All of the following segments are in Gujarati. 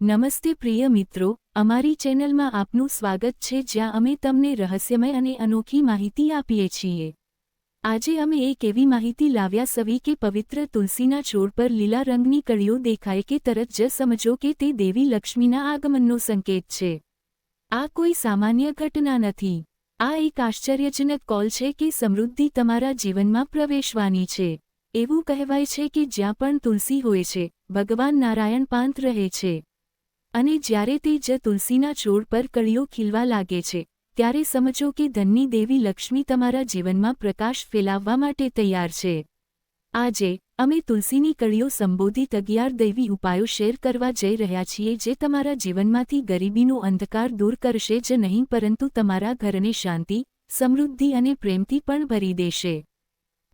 નમસ્તે પ્રિય મિત્રો, અમારી ચેનલમાં આપનું સ્વાગત છે જ્યાં અમે તમને રહસ્યમય અને અનોખી માહિતી આપીએ છીએ. આજે અમે એક એવી માહિતી લાવ્યા સવી કે પવિત્ર તુલસીના છોડ પર લીલા રંગની કળીઓ દેખાય કે તરત જ સમજો કે તે દેવી લક્ષ્મીના આગમનનો સંકેત છે. આ કોઈ સામાન્ય ઘટના નથી. આ એક આશ્ચર્યજનક કોલ છે કે સમૃદ્ધિ તમારા જીવનમાં પ્રવેશવાની છે. એવું કહેવાય છે કે જ્યાં પણ તુલસી હોય છે, ભગવાન નારાયણ પાંત રહે છે. અને જ્યારે તે જ તુલસીના છોડ પર કળીઓ ખીલવા લાગે છે, ત્યારે સમજો કે ધનની દેવી લક્ષ્મી તમારા જીવનમાં પ્રકાશ ફેલાવવા માટે તૈયાર છે. આજે, અમે તુલસીની કળીઓ સંબોધિત અગિયાર દૈવી ઉપાયો શેર કરવા જઈ રહ્યા છીએ જે તમારા જીવનમાંથી ગરીબીનો અંધકાર દૂર કરશે જ નહીં, પરંતુ તમારા ઘરને શાંતિ, સમૃદ્ધિ અને પ્રેમથી પણ ભરી દેશે.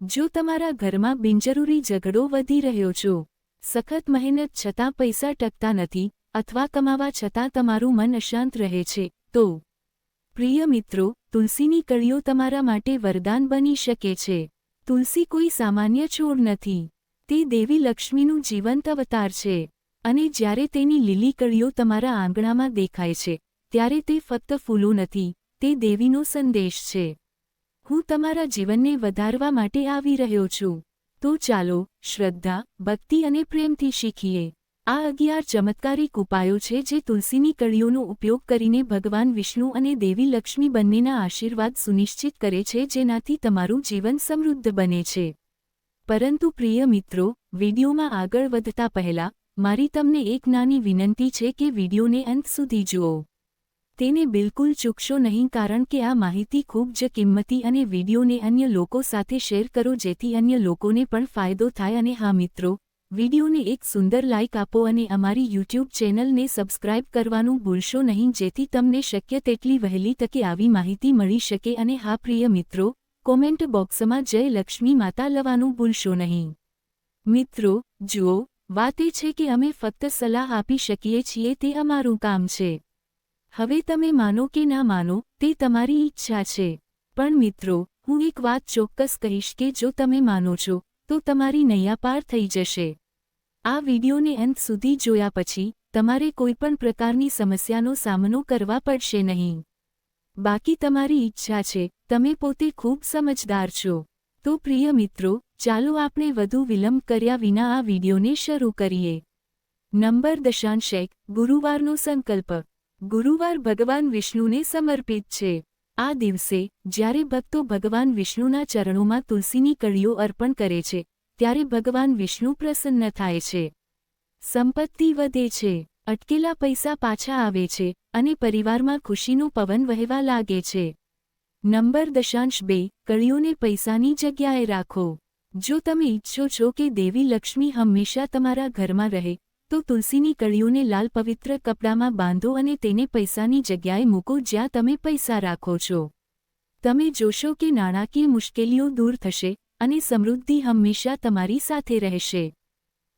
જો તમારા ઘરમાં બિનજરૂરી ઝઘડો વધી રહ્યો છો, સખત મહેનત છતાં પૈસા ટકતા નથી અથવા કમાવા છતાં તમારું મન અશાંત રહે છે, તો. પ્રિય મિત્રો, તુલસીની કળીઓ તમારા માટે વરદાન બની શકે છે. તુલસી કોઈ સામાન્ય છોડ નથી. તે દેવી લક્ષ્મીનું જીવંત અવતાર છે. અને જ્યારે તેની લીલી કળીઓ તમારા આંગણામાં દેખાય છે, ત્યારે તે ફક્ત ફૂલો નથી, તે દેવીનો સંદેશ છે. હું તમારા જીવનને વધારવા માટે આવી રહ્યો છું. તો ચાલો, શ્રદ્ધા, ભક્તિ અને પ્રેમથી શીખીએ. આ અગિયાર ચમત્કારિક ઉપાયો છે જે તુલસીની કળીઓનો ઉપયોગ કરીને ભગવાન વિષ્ણુ અને દેવી લક્ષ્મી બંનેના આશીર્વાદ સુનિશ્ચિત કરે છે, જેનાથી તમારું જીવન સમૃદ્ધ બને છે. પરંતુ પ્રિય મિત્રો, વિડીયોમાં આગળ વધતા પહેલા, મારી તમને એક નાની વિનંતી છે કે વિડીયોને અંત સુધી જુઓ. તેને બિલકુલ ચૂકશો નહીં, કારણ કે આ માહિતી ખૂબ જ કિંમતી અને વિડીયોને અન્ય લોકો સાથે શેર કરો, જેથી અન્ય લોકોને પણ ફાયદો થાય. અને હા મિત્રો વિડીયોને એક સુંદર લાઇક આપો અને અમારી યુટ્યુબ ચેનલને સબસ્ક્રાઇબ કરવાનું ભૂલશો નહીં, જેથી તમને શક્ય તેટલી વહેલી તકે આવી માહિતી મળી શકે. અને હા, પ્રિય મિત્રો કોમેન્ટ બોક્સમાં જય લક્ષ્મી માતા લવાનું ભૂલશો નહીં. મિત્રો, જુઓ, વાત એ છે કે અમે ફક્ત સલાહ આપી શકીએ છીએ, તે અમારું કામ છે. હવે તમે માનો કે ના માનો, તે તમારી ઈચ્છા છે. પણ મિત્રો, હું એક વાત ચોક્કસ કહીશ કે જો તમે માનો છો, તો તમારી નૈયા પાર થઈ જશે. આ વિડીયોને અંત સુધી જોયા પછી, તમારે કોઈપણ પ્રકારની સમસ્યાનો સામનો કરવા પડશે નહીં. બાકી તમારી ઈચ્છા છે, તમે પોતે ખૂબ સમજદાર છો. તો પ્રિય મિત્રો, ચાલો આપણે વધુ વિલંબ કર્યા વિના આ વિડીયોને શરૂ કરીએ. નંબર દશાંશ એક ગુરુવારનો સંકલ્પ. ગુરુવાર ભગવાન વિષ્ણુને સમર્પિત છે. આ દિવસે, જ્યારે ભક્તો ભગવાન વિષ્ણુના ચરણોમાં તુલસીની કળીઓ અર્પણ કરે છે ત્યારે ભગવાન વિષ્ણુ પ્રસન્ન થાય છે. સંપત્તિ વધે છે, અટકેલા પૈસા પાછા આવે છે અને પરિવારમાં ખુશીનો પવન વહેવા લાગે છે. નંબર દશાંશ બે, કળીઓને પૈસાની જગ્યાએ રાખો. જો તમે ઈચ્છો છો કે દેવી લક્ષ્મી હંમેશા તમારા ઘરમાં રહે, તો તુલસીની કળીઓને લાલ પવિત્ર કપડામાં બાંધો અને તેને પૈસાની જગ્યાએ મૂકો જ્યાં તમે પૈસા રાખો છો. તમે જોશો કે નાણાકીય મુશ્કેલીઓ દૂર થશે અને સમૃદ્ધિ હંમેશા તમારી સાથે રહેશે.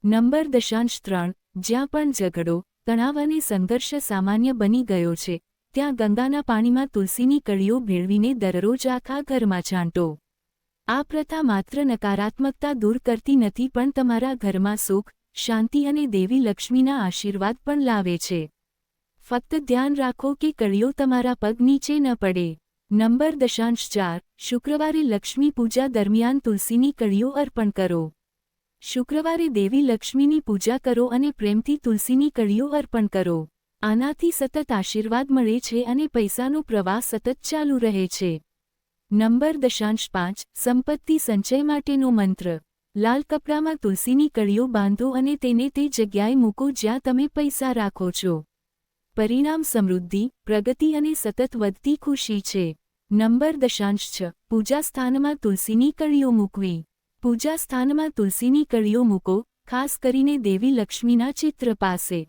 નંબર દશાંશ ત્રણ, જ્યાં પણ ઝઘડો, તણાવ અને સંઘર્ષ સામાન્ય બની ગયો છે, ત્યાં ગંગાના પાણીમાં તુલસીની કળીઓ ભેળવીને દરરોજ આખા ઘરમાં છાંટો. આ પ્રથા માત્ર નકારાત્મકતા દૂર કરતી નથી પણ તમારા ઘરમાં સુખ, શાંતિ અને દેવી લક્ષ્મીના આશીર્વાદ પણ લાવે છે. ફક્ત ધ્યાન રાખો કે કળીઓ તમારા પગ નીચે ન પડે. નંબર દશાંશ ચાર, શુક્રવારે લક્ષ્મી પૂજા દરમિયાન તુલસીની કળીઓ અર્પણ કરો. શુક્રવારે દેવી લક્ષ્મીની પૂજા કરો અને પ્રેમથી તુલસીની કળીઓ અર્પણ કરો. આનાથી સતત આશીર્વાદ મળે છે અને પૈસાનો પ્રવાહ સતત ચાલુ રહે છે. નંબર દશાંશ પાંચ, સંપત્તિ સંચય માટેનો મંત્ર. લાલ કપડામાં તુલસીની કળીઓ બાંધો અને તેને તે જગ્યાએ મૂકો જ્યાં તમે પૈસા રાખો છો. પરિણામ સમૃદ્ધિ, પ્રગતિ અને સતત વધતી ખુશી છે. નંબર દશાંશ છ. પૂજા સ્થાનમાં તુલસીની કળીઓ મૂકવી. પૂજા સ્થાનમાં તુલસીની કળીઓ મૂકો, ખાસ કરીને દેવી લક્ષ્મીના ચિત્ર પાસે.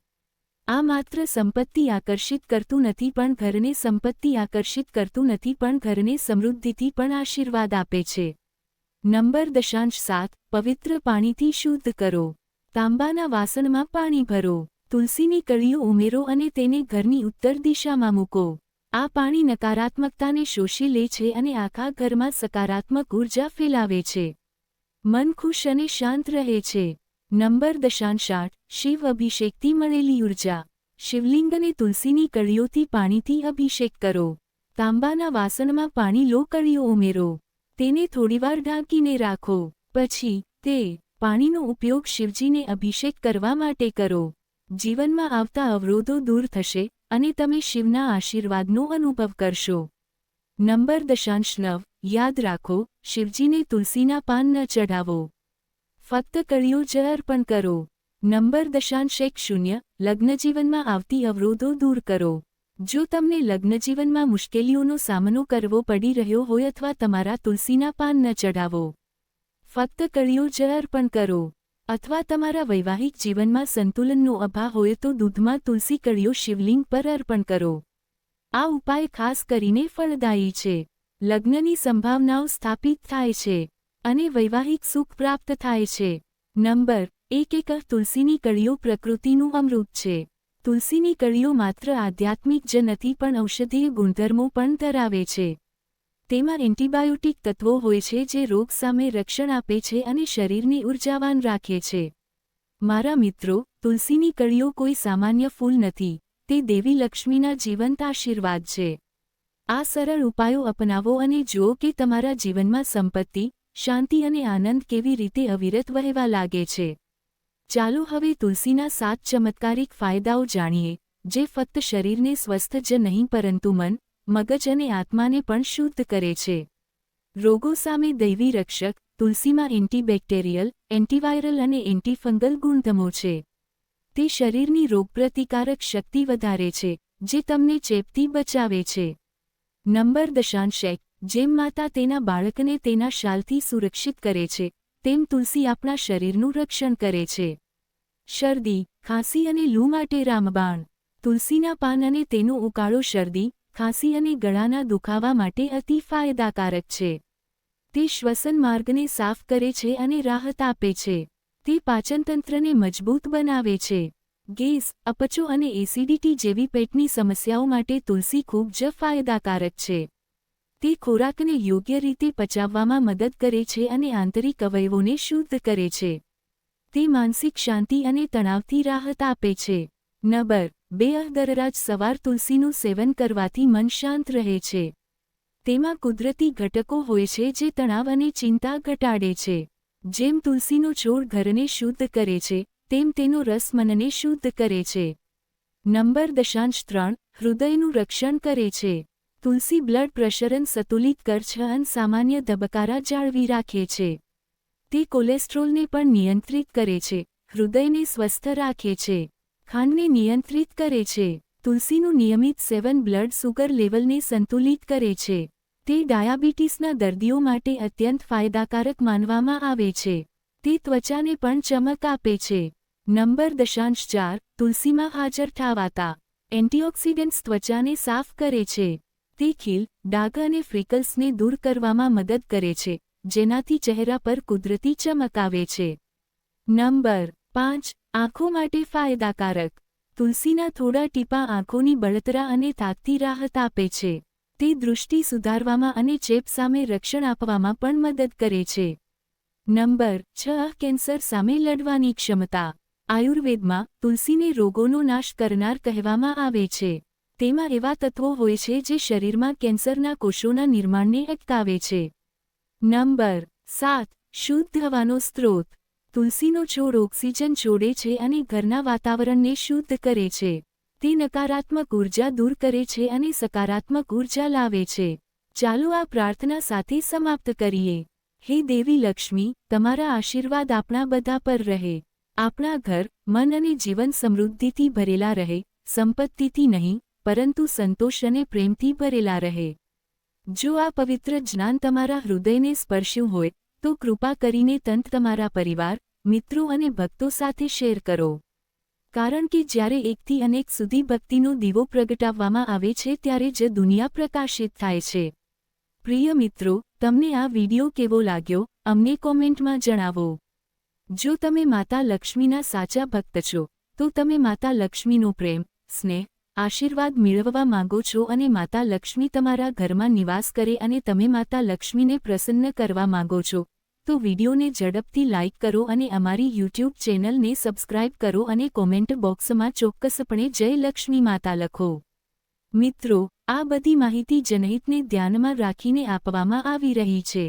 આ માત્ર સંપત્તિ આકર્ષિત કરતું નથી પણ ઘરને સંપત્તિ આકર્ષિત કરતું નથી પણ ઘરને સમૃદ્ધિથી પણ આશીર્વાદ આપે છે. નંબર દશાંશ સાત. પવિત્ર પાણીથી શુદ્ધ કરો. તાંબાના વાસણમાં પાણી ભરો. તુલસીની કળીઓ ઉમેરો અને તેને ઘરની ઉત્તર દિશામાં મૂકો. આ પાણી નકારાત્મકતાને શોષી લે છે અને આખા ઘરમાં સકારાત્મક ઊર્જા ફેલાવે છે. મન ખુશ અને શાંત રહે છે. નંબર દશાંશ આઠ શિવ અભિષેકથી મળેલી ઊર્જા. શિવલિંગ અને તુલસીની કળીઓથી પાણીથી અભિષેક કરો. તાંબાના વાસણમાં પાણી લો, કળીઓ ઉમેરો. તેને થોડીવાર ઢાંકીને રાખો. પછી તે પાણીનો ઉપયોગ શિવજીને અભિષેક કરવા માટે કરો. જીવનમાં આવતા અવરોધો દૂર થશે. અને તમે શિવના આશીર્વાદનો અનુભવ કરશો. નંબર દશાંશ નવ, યાદ રાખો, શિવજીને તુલસીના પાન ન ચઢાવો. ફક્ત કળીઓ જ અર્પણ કરો. નંબર દશાંશ એક શૂન્ય, લગ્નજીવનમાં આવતી અવરોધો દૂર કરો. જો તમને લગ્નજીવનમાં મુશ્કેલીઓનો સામનો કરવો પડી રહ્યો હોય અથવા તમારા તુલસીના પાન ન ચઢાવો. ફક્ત કળીઓ જ અર્પણ કરો. અથવા તમારા વૈવાહિક જીવનમાં સંતુલનનો અભાવ હોય તો દૂધમાં તુલસી કળીઓ શિવલિંગ પર અર્પણ કરો. આ ઉપાય ખાસ કરીને ફળદાયી છે. લગ્નની સંભાવનાઓ સ્થાપિત થાય છે અને વૈવાહિક સુખ પ્રાપ્ત થાય છે. નંબર એક એક તુલસીની કળીઓ પ્રકૃતિનું અમૃત છે. તુલસીની કળીઓ માત્ર આધ્યાત્મિક જ નથી પણ ઔષધીય ગુણધર્મો પણ ધરાવે છે. તેમાં એન્ટીબાયોટિક તત્વો હોય છે જે રોગ સામે રક્ષણ આપે છે અને શરીરને ઉર્જાવાન રાખે છે. મારા મિત્રો, તુલસીની કળીઓ કોઈ સામાન્ય ફૂલ નથી. તે દેવી લક્ષ્મીના જીવંત આશીર્વાદ છે. આ સરળ ઉપાયો અપનાવો અને જુઓ કે તમારા જીવનમાં સંપત્તિ, શાંતિ અને આનંદ કેવી રીતે અવિરત વહેવા લાગે છે. ચાલો હવે તુલસીના સાત ચમત્કારિક ફાયદાઓ જાણીએ, જે ફક્ત શરીરને સ્વસ્થ જ નહીં પરંતુ મન મગજ અને આત્માને પણ શુદ્ધ કરે છે. રોગો સામે દૈવી રક્ષક, તુલસીમાં એન્ટીબેક્ટેરિયલ, એન્ટીવાયરલ અને એન્ટીફંગલ ગુણધર્મો છે. તે શરીરની રોગપ્રતિકારક શક્તિ વધારે છે, જે તમને ચેપથી બચાવે છે. નંબર દશાંશ એક જેમ માતા તેના બાળકને તેના શાલથી સુરક્ષિત કરે છે, તેમ તુલસી આપણા શરીરનું રક્ષણ કરે છે. શરદી, ખાંસી અને લૂ માટે રામબાણ. તુલસીના પાન અને તેનો ઉકાળો શરદી ખાંસી અને ગળાના દુખાવા માટે અતિ ફાયદાકારક છે. તે શ્વસન માર્ગને સાફ કરે છે અને રાહત આપે છે. તે પાચનતંત્રને મજબૂત બનાવે છે. ગેસ, અપચો અને એસિડિટી જેવી પેટની સમસ્યાઓ માટે તુલસી ખૂબ જ ફાયદાકારક છે. તે ખોરાકને યોગ્ય રીતે પચાવવામાં મદદ કરે છે અને આંતરિક અવયવોને શુદ્ધ કરે છે. તે માનસિક શાંતિ અને તણાવથી રાહત આપે છે. નંબર બે દરરાજ સવાર તુલસીનું સેવન કરવાથી મન શાંત રહે છે. તેમાં કુદરતી ઘટકો હોય છે જે તણાવ અને ચિંતા ઘટાડે છે. જેમ તુલસીનો છોડ ઘરને શુદ્ધ કરે છે, તેમ તેનો રસ મનને શુદ્ધ કરે છે. નંબર દશાંશ ત્રણ, હૃદયનું રક્ષણ કરે છે. તુલસી બ્લડ પ્રેશરન સંતુલિત કર છે અને સામાન્ય ધબકારા જાળવી રાખે છે. તે કોલેસ્ટ્રોલને પણ નિયંત્રિત કરે છે, હૃદયને સ્વસ્થ રાખે છે. ખાંડને નિયંત્રિત કરે છે. તુલસીનું નિયમિત સેવન બ્લડ સુગર લેવલને સંતુલિત કરે છે. તે ડાયાબિટીસના દર્દીઓ માટે અત્યંત ફાયદાકારક માનવામાં આવે છે. તે ત્વચાને પણ ચમક આપે છે. નંબર દશાંશ ચાર, તુલસીમાં હાજર ઠાવાતા. એન્ટીઓક્સિડન્ટ્સ ત્વચાને સાફ કરે છે. તે ખીલ, ડાઘ અને ફ્રિકલ્સને દૂર કરવામાં મદદ કરે છે, જેનાથી ચહેરા પર કુદરતી ચમક આવે છે. નંબર પાંચ આંખો માટે ફાયદાકારક. તુલસીના થોડા ટીપા આંખોની બળતરા અને તાકતી રાહત આપે છે. તે દૃષ્ટિ સુધારવામાં અને ચેપ સામે રક્ષણ આપવામાં પણ મદદ કરે છે. નંબર છ, કેન્સર સામે લડવાની ક્ષમતા. આયુર્વેદમાં તુલસીને રોગોનો નાશ કરનાર કહેવામાં આવે છે. તેમાં એવા તત્વો હોય છે જે શરીરમાં કેન્સરના કોષોના નિર્માણને અટકાવે છે. નંબર સાત, શુદ્ધ હવાનો સ્ત્રોત. તુલસીનો છોડ ઓક્સિજન છોડે છે અને ઘરના વાતાવરણને શુદ્ધ કરે છે. તે નકારાત્મક ઊર્જા દૂર કરે છે અને સકારાત્મક ઊર્જા લાવે છે. ચાલો આ પ્રાર્થના સાથે સમાપ્ત કરીએ. હે દેવી લક્ષ્મી, તમારા આશીર્વાદ આપણા બધા પર રહે. આપણા ઘર, મન અને જીવન સમૃદ્ધિથી ભરેલા રહે, સંપત્તિથી નહીં, પરંતુ સંતોષ અને પ્રેમથી ભરેલા રહે. જો આ પવિત્ર જ્ઞાન તમારા હૃદયને સ્પર્શ્યું હોય, તો કૃપા કરીને તંત તમારા પરિવાર મિત્રો અને ભક્તો સાથે શેર કરો. કારણ કે જ્યારે એકથી અનેક સુધી ભક્તિનો દીવો પ્રગટાવવામાં આવે છે ત્યારે જ દુનિયા પ્રકાશિત થાય છે. પ્રિય મિત્રો, તમને આ વિડિયો કેવો લાગ્યો, અમને કોમેન્ટમાં જણાવો. જો તમે માતા લક્ષ્મીના સાચા ભક્ત છો, તો તમે માતા લક્ષ્મીનો પ્રેમ, સ્નેહ, આશીર્વાદ મેળવવા માંગો છો અને માતા લક્ષ્મી તમારા ઘરમાં નિવાસ કરે અને તમે માતા લક્ષ્મીને પ્રસન્ન કરવા માંગો છો તો વિડીયોને ઝડપથી લાઇક કરો અને અમારી યુટ્યુબ ચેનલને સબસ્ક્રાઇબ કરો અને કોમેન્ટ બોક્સમાં ચોક્કસપણે જય લક્ષ્મી માતા લખો. મિત્રો, આ બધી માહિતી જનહિતને ધ્યાનમાં રાખીને આપવામાં આવી રહી છે.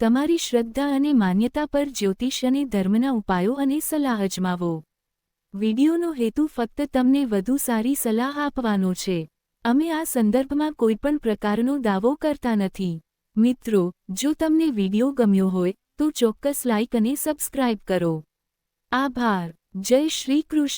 તમારી શ્રદ્ધા અને માન્યતા પર જ્યોતિષ અને ધર્મના ઉપાયો અને સલાહ અજમાવો. વિડીયોનો હેતુ ફક્ત તમને વધુ સારી સલાહ આપવાનો છે. અમે આ સંદર્ભમાં કોઈપણ પ્રકારનો દાવો કરતા નથી. મિત્રો, જો તમને વિડિયો ગમ્યો હોય, તો ચોક્કસ લાઇક અને સબસ્ક્રાઇબ કરો. આભાર. જય શ્રી કૃષ્ણ.